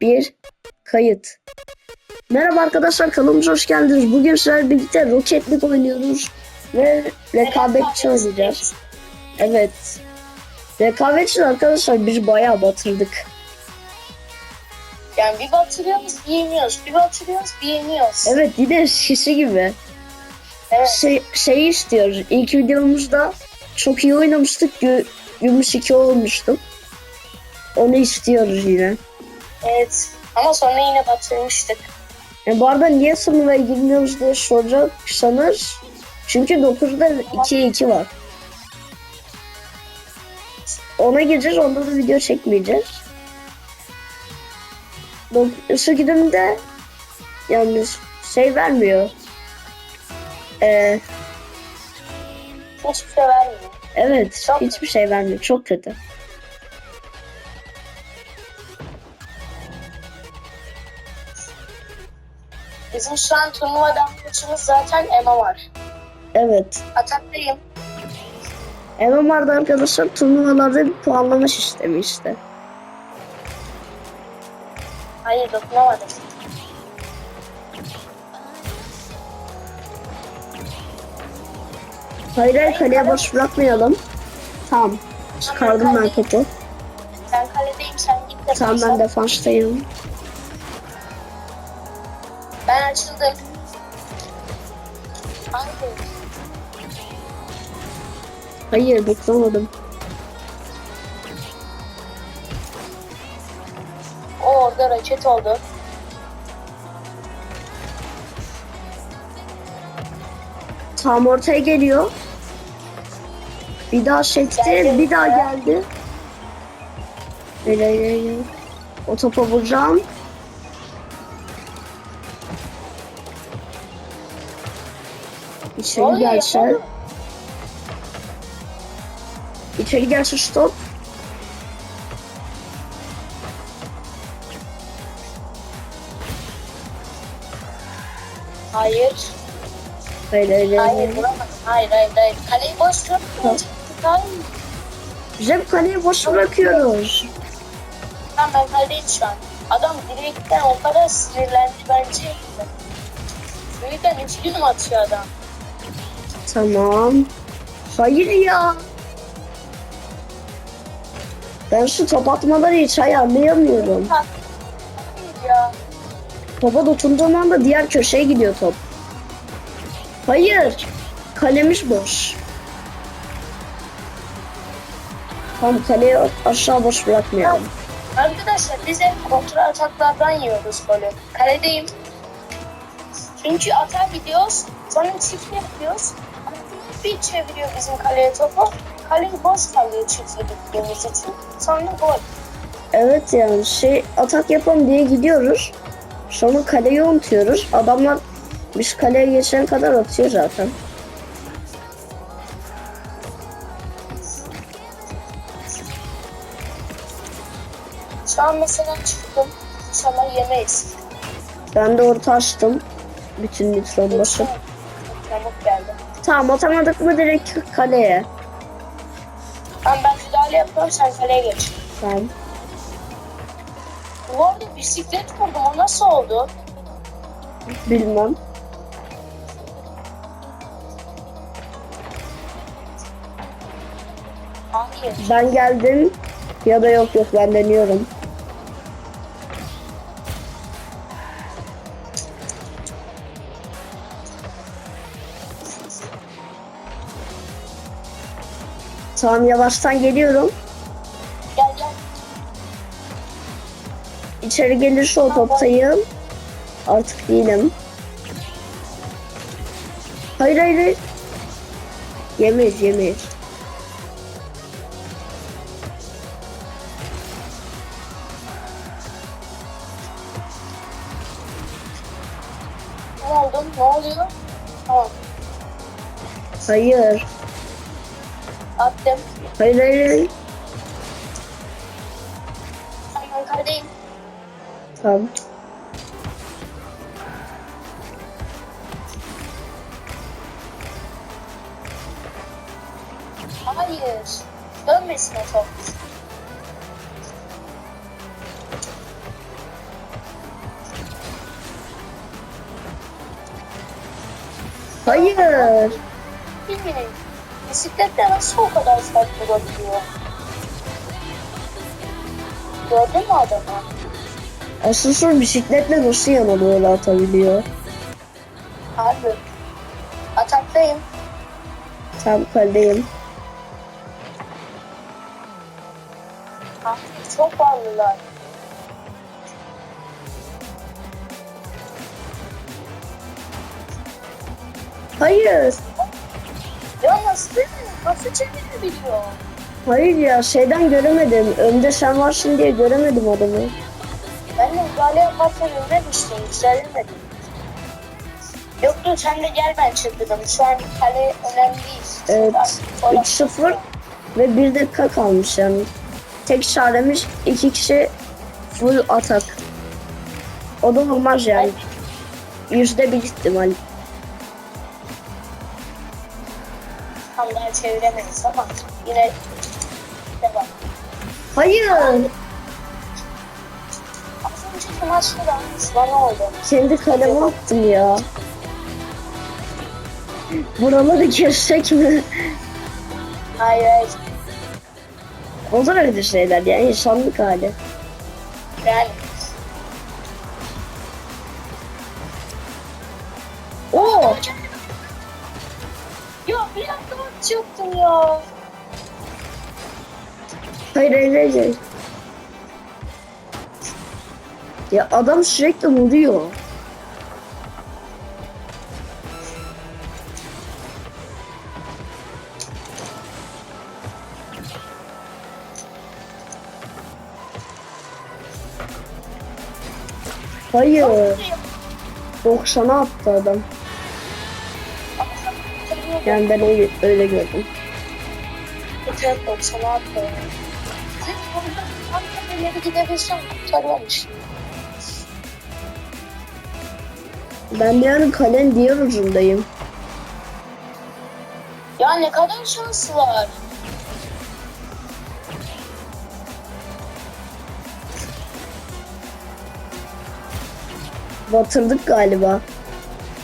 Bir kayıt. Merhaba arkadaşlar kanalımıza hoş geldiniz. Bugün sizlerle birlikte Rocket League oynuyoruz ve rekabetçi oynayacağız. Evet. Rekabetçi arkadaşlar biz bayağı batırdık. Yani bir batırıyoruz, bir yeniyoruz. Bir batırıyoruz, bir yeniyoruz. Evet yine şişi gibi. Evet. Şey, şeyi istiyoruz. İlk videomuzda çok iyi oynamıştık. Gü gümüş 2 olmuştum. Onu istiyoruz yine. Evet. Ama sonra yine batırmıştık. E, bu arada niye sınıfa girmiyoruz diye soracaksanız çünkü 9'da 2 2 var. Ona gireceğiz, onda da video çekmeyeceğiz. Şu gidimde yani şey vermiyor. Ee, Hiçbir şey vermiyor. evet, Çok- hiçbir şey vermiyor. Çok kötü. Bizim şu an turnuvadan koçumuz zaten var. Evet. Ataktayım. MMR'da arkadaşlar turnuvalarda bir puanlama sistemi işte. Hayır dokunamadım. Hayır hayır kaleye boş bırakmayalım. Tamam. Çıkardım ben topu. Ben kaledeyim sen git de Tamam ben defanstayım. Ben açıldım. Hayır. Hayır beklamadım. O orada raket oldu. Tam ortaya geliyor. Bir daha çekti, Geldi bir daha geldi. Hayır hayır. O topa vuracağım. İçeri gelse. İçeri gelse şu top. Hayır. Hayır hayır hayır. Hayır vuramadım. Hayır hayır hayır. Kaleyi boş. Hayır. Biz hep kaleyi boş bırakıyoruz. Tamam ben kaledeyim şu an. Adam direkten o kadar sinirlendi bence. Direkten üzgünüm atıyor adam. Tamam. Hayır ya. Ben şu top atmaları hiç ayarlayamıyorum. Ya. Topa dokunduğum anda diğer köşeye gidiyor top. Hayır. Kalemiş boş. Tam kaleye aşağı boş bırakmayalım. Arkadaşlar biz hep kontra ataklardan yiyoruz golü. Kaledeyim. Çünkü atar gidiyoruz. Sonra çift yapıyoruz. Bir çeviriyor bizim kaleye topu. Kale boş kalıyor çift gittiğimiz için. Sonra gol. Evet yani şey atak yapalım diye gidiyoruz. Sonra kaleyi unutuyoruz. Adamlar biz kaleye geçene kadar atıyor zaten. Şu an mesela çıktım. İnşallah yemeyiz. Ben de orta açtım. Bütün nitron basıp. Tamam atamadık mı direkt kaleye. Tamam ben müdahale yapıyorum sen kaleye geç. Tamam. Bu arada bisiklet vurdum o nasıl oldu? Bilmem. Hayır. Ben geldim ya da yok yok ben deniyorum. Tamam yavaştan geliyorum. Gel gel. İçeri gelirse o toptayım. Artık değilim. Hayır hayır hayır. Yemeyiz yemeyiz. Ne oldu? Ne oluyor? Tamam. Hayır. Attım. Hayır hayır hayır. Tamam. Hayır. Dönmesin o top. Hayır. Bilmiyorum. Bisikletle nasıl o kadar sert vurabiliyor? Gördün mü adamı? Asıl soru bisikletle nasıl yana doğru atabiliyor? Harbi. Ataktayım. Tam kaldeyim. Çok varlılar. Hayır. Ya nasıl Nasıl çevirebiliyor? Hayır ya şeyden göremedim. Önde sen varsın diye göremedim adamı. Ben de müdahale yaparken düştüm. Yükselmedim. Yok dur sen de gel ben çırpıdım. Şu an kale önemli değil. Evet. Sonra- 3-0 ve 1 dakika kalmış yani. Tek çaremiz iki kişi full atak. O da olmaz yani. Yüzde bir ihtimal. Daha çeviremeyiz ama yine devam. Hayır. Az önceki maçta da aynısı bana oldu. Kendi kaleme attım ya. Buraları kessek mi? Hayır hayır. Olur öyle şeyler ya insanlık hali. Yani Hayır hayır hayır. hayır. Ya adam sürekli vuruyor. Hayır. 90'a attı adam. Yani ben öyle gördüm. Yeter 90 attı. Sen orada tam kafeleri gidebilsem kurtarıyormuş. Ben yani kalenin diğer ucundayım. Ya ne kadar şanslılar. Batırdık galiba.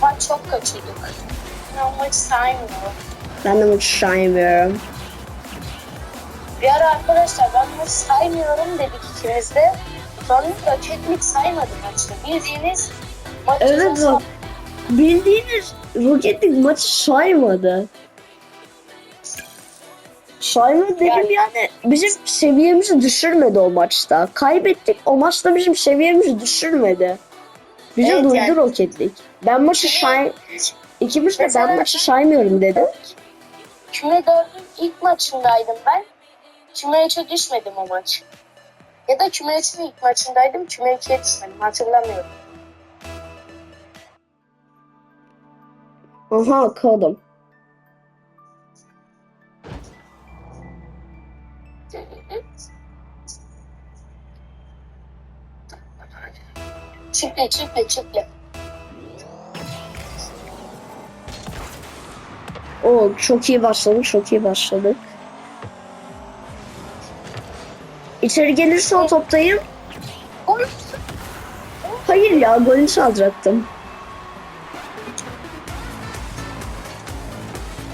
Maç çok kaçırdık. Ben o maçı saymıyorum. Ben de maçı saymıyorum. Bir ara arkadaşlar ben maçı saymıyorum dedik ikimiz de. Sonra raketlik saymadı maçta. Bildiğiniz maçı Evet bak. Bildiğiniz Rocket'lik maçı saymadı. Saymadı dedim Yani- yani bizim seviyemizi düşürmedi o maçta. Kaybettik o maçta bizim seviyemizi düşürmedi. Bize Evet, duydu yani- Rocket'lik. Ben maçı say... İkimiz de ben maçı saymıyorum dedim. Küme 4'ün ilk maçındaydım ben. Küme 3'e düşmedim o maç. Ya da küme 3'ün ilk maçındaydım. Küme 2'ye düşmedim. Hatırlamıyorum. Aha kaldım. Çifle çifle çifle. O çok iyi başladık, çok iyi başladık. İçeri gelirse o toptayım. Hayır ya golünü çalacaktım.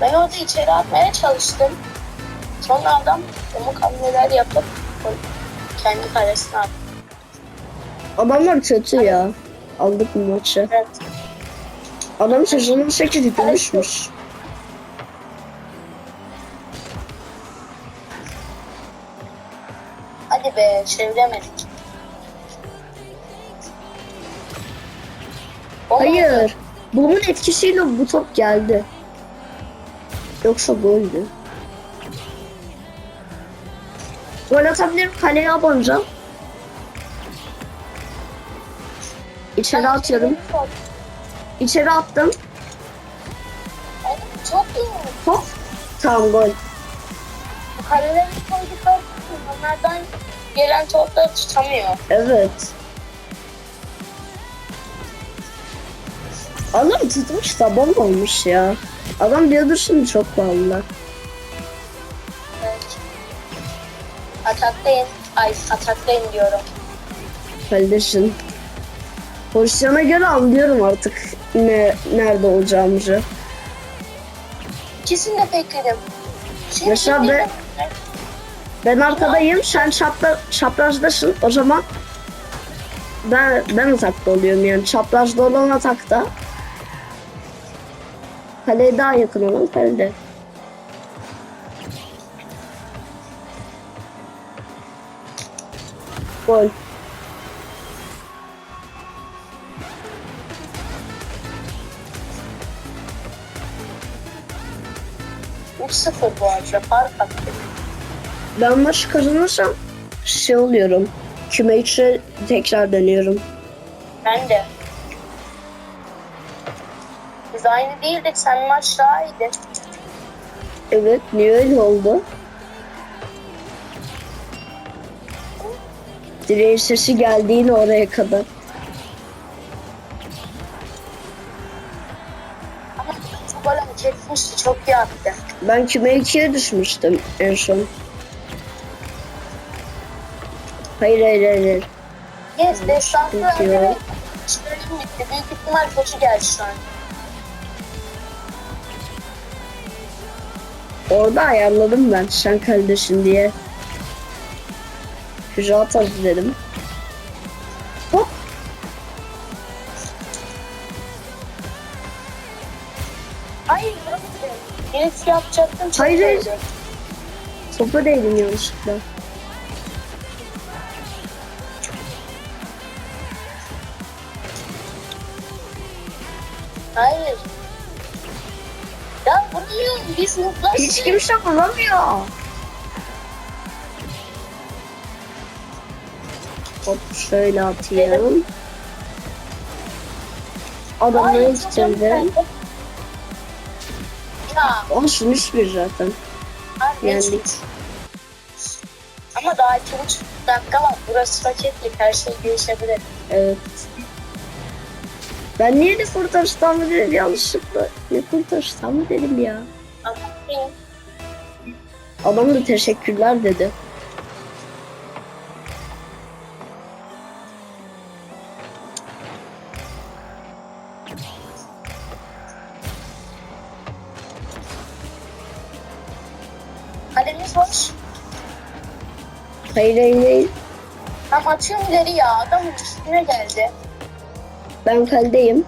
Ben orada içeri atmaya çalıştım. Sonra adam yamuk hamleler yapıp kendi kalesine attı. Adamlar kötü ya. Aldık bu maçı. Evet. Adam sezonun 8 gümüşmüş. Hadi be çeviremedik. Olmadı. Hayır. Bunun etkisiyle bu top geldi. Yoksa goldü. Gol atabilirim kaleye abanacağım. İçeri atıyorum. İçeri attım. Çok iyi. Hop. Tamam gol. Kaleleri koyduklar. Onlardan gelen topları tutamıyor. Evet. Adam tutmuş taban olmuş ya. Adam diyordur şimdi çok pahalılar. Evet. Ataktayım. Ay ataktayım diyorum. Kardeşim. Pozisyona göre anlıyorum artık ne nerede olacağımızı. ikisini de bekledim. Şimdi Yaşa be. dinle. Ben arkadayım. Sen çapra, çaprazdasın. O zaman ben ben atakta oluyorum yani. Çaprazda olan atakta. Kaleye daha yakın olan kalede. Gol. 0 bu arada fark. Ben maçı kazanırsam şey oluyorum. Küme içe tekrar dönüyorum. Ben de. Biz aynı değildik. Sen maç daha iyiydi. Evet niye öyle oldu? Direğin sesi geldi yine oraya kadar. Ama çok etmişti. Çok iyi attı. Ben küme ikiye düşmüştüm en son. Hayır hayır hayır. Yes, destansı Peki. öyle işlerim bitti. Büyük ihtimal kötü geldi şu an. Orada ayarladım ben sen kaledesin diye. Hücre atarız dedim. Hop Hayır, bırak. Birisi yapacaktım. Hayır, hayır. topa değdim yanlışlıkla. Biz mutlaştık. Hiç kimse vuramıyor. Hop şöyle atayım. Adamları. Ya, Olsun 3-1 zaten. abi, Yendik. Ama daha iki buçuk dakika var. Burası paketlik. Her şey değişebilir. Evet. Ben niye de kurtarış tahmin dedim yanlışlıkla. Ne kurtarış tahmin dedim ya. Ama Adam da teşekkürler dedi. kalemiz boş. Hayır hayır hayır. Tam atıyorum ileri ya. Adam üstüne geldi. Ben kaldeyim.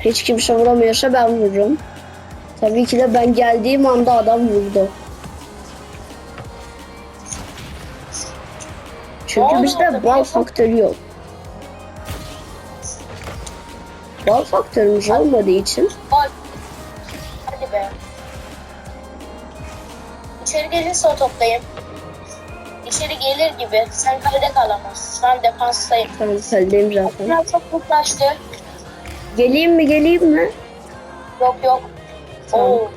Hiç kimse vuramıyorsa ben vururum. Tabii ki de ben geldiğim anda adam vurdu. Çünkü bizde bal faktörü yok. Bal faktörümüz olmadığı için. Hadi be. İçeri gelirse o toplayayım. İçeri gelir gibi. Sen kalede kalamazsın. Ben defanstayım. tamam kaldeyim zaten. Biraz çok mutlaştı. Geleyim mi geleyim mi? Yok yok. Tamam. Oo.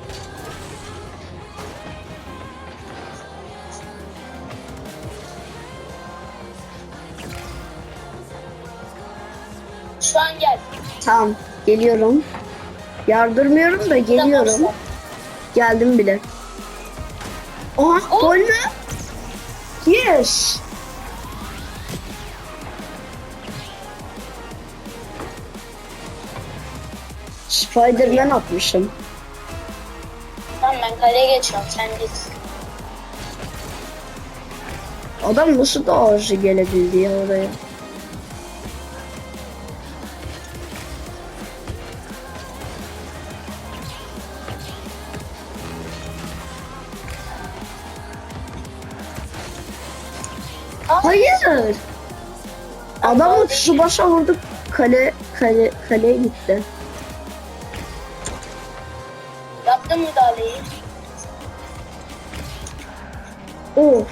Şu an gel. Tamam geliyorum. Yardırmıyorum da geliyorum. Geldim bile. Oha Oh. gol mü? Yes. Spiderman atmışım. Tamam ben kaleye geçiyorum. Sen git. Adam nasıl da ağırcı gelebildi ya oraya. Hayır. Adamı şu başa vurduk. Kale kale kaleye gitti. Of.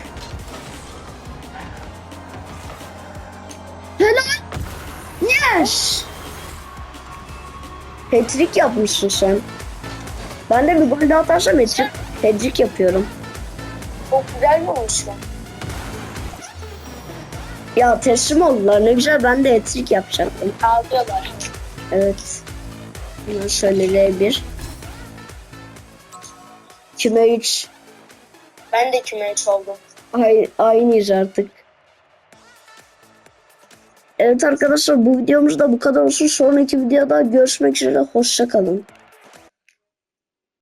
Helal. Yes. Hat-trick yapmışsın sen. Ben de bir gol daha atarsam hat-trick, hat-trick yapıyorum. Çok güzel mi olmuş bu? Ya teslim oldular ne güzel ben de hat-trick yapacaktım. Ağlıyorlar. Evet. Şöyle L1. Kime 3. Ben de küme üç oldum. Ay, aynıyız artık. Evet arkadaşlar bu videomuz da bu kadar olsun. Sonraki videoda görüşmek üzere. Hoşça kalın.